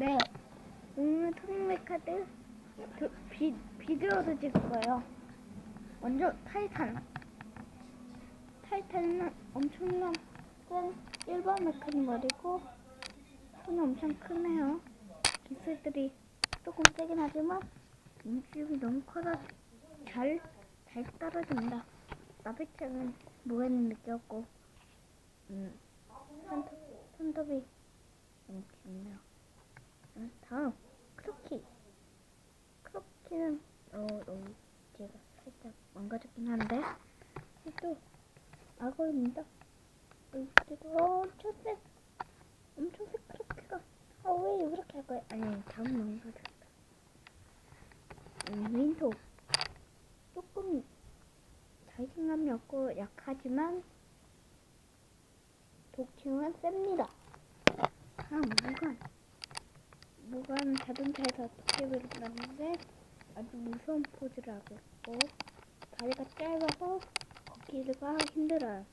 네. 오늘 토닉 카드 그, 비, 비디오도 찍을 거예요. 먼저 타이탄. 타이탄은 엄청난 건 일반 메카니 말이고 손이 엄청 크네요. 기술들이 조금 세긴 하지만 움직임이 너무 커서 잘, 잘 떨어진다. 나비처는 무게는 느꼈고 음, 손톱, 손톱이 너무 깊네요. 음, 다음 크로키. 크로키는 어 너무 제가 살짝 망가졌긴 한데 또 악어입니다. 어, 어, 엄청 세, 엄청 세 크로키가 아왜 이렇게 할 거야? 아니 다음 망가졌다. 음, 윈도 조금 자신감이 없고 약하지만 독침은 셉니다. 다음 무관. 무관 자동차에서 도깨비를 들었는데 아주 무서운 포즈를 하고 있고 다리가 짧아서 걷기가 힘들어요.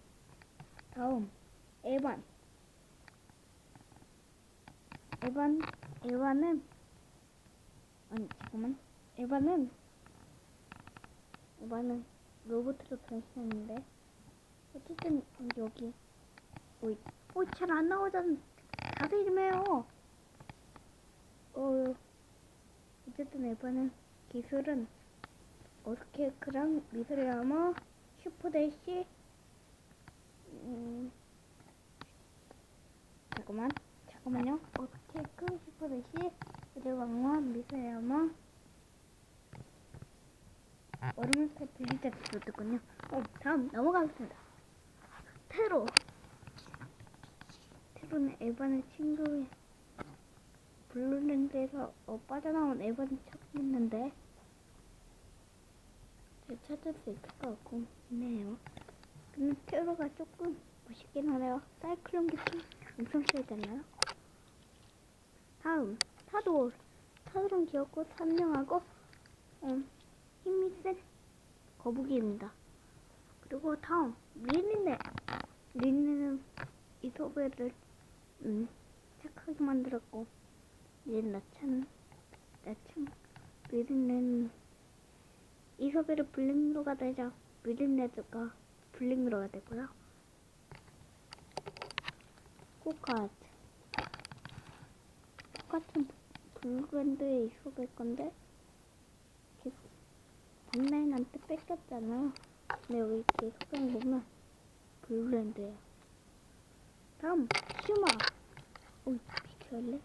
다음 에반. 에반 에반은 아니 잠깐만 에반은 에반은 로봇으로 변신했는데 어쨌든 여기 오이 오이 잘 안 나오잖아. 자세히 좀 해요. 어, 에바는 기술은 어떻게 그랑 미술이라면 슈퍼데시? 음, 잠깐만 잠깐만요. 어떻게 그 슈퍼데시? 그리고 왕왕 미술이라면 얼음을 새 빌리자도 듣군요. 어 다음 넘어가겠습니다. 테로. 테로는 에반의 친구의 블루랜드에서 어, 빠져나온 에반을 찾았는데 잘 찾을 수 있을까 고민해요. 근데 테러가 조금 멋있긴 하네요. 사이클론 기술 엄청 세잖아요. 다음 타도 타도랑 귀엽고 선명하고 음, 힘이 센 거북이입니다. 그리고 다음 리니네 리니는 이소벨을 음, 착하게 만들었고 얘는 나참 미린네는 이소벨을 블랙로가 되자 미린네드가 블랙로가 되고요. 코카트 똑같은 블루밴드의 이소벨 건데 이렇게 박나인한테 뺏겼잖아요. 근데 여기 속성 보면 블루랜드예요. 다음 슈마. 어 비켜할래?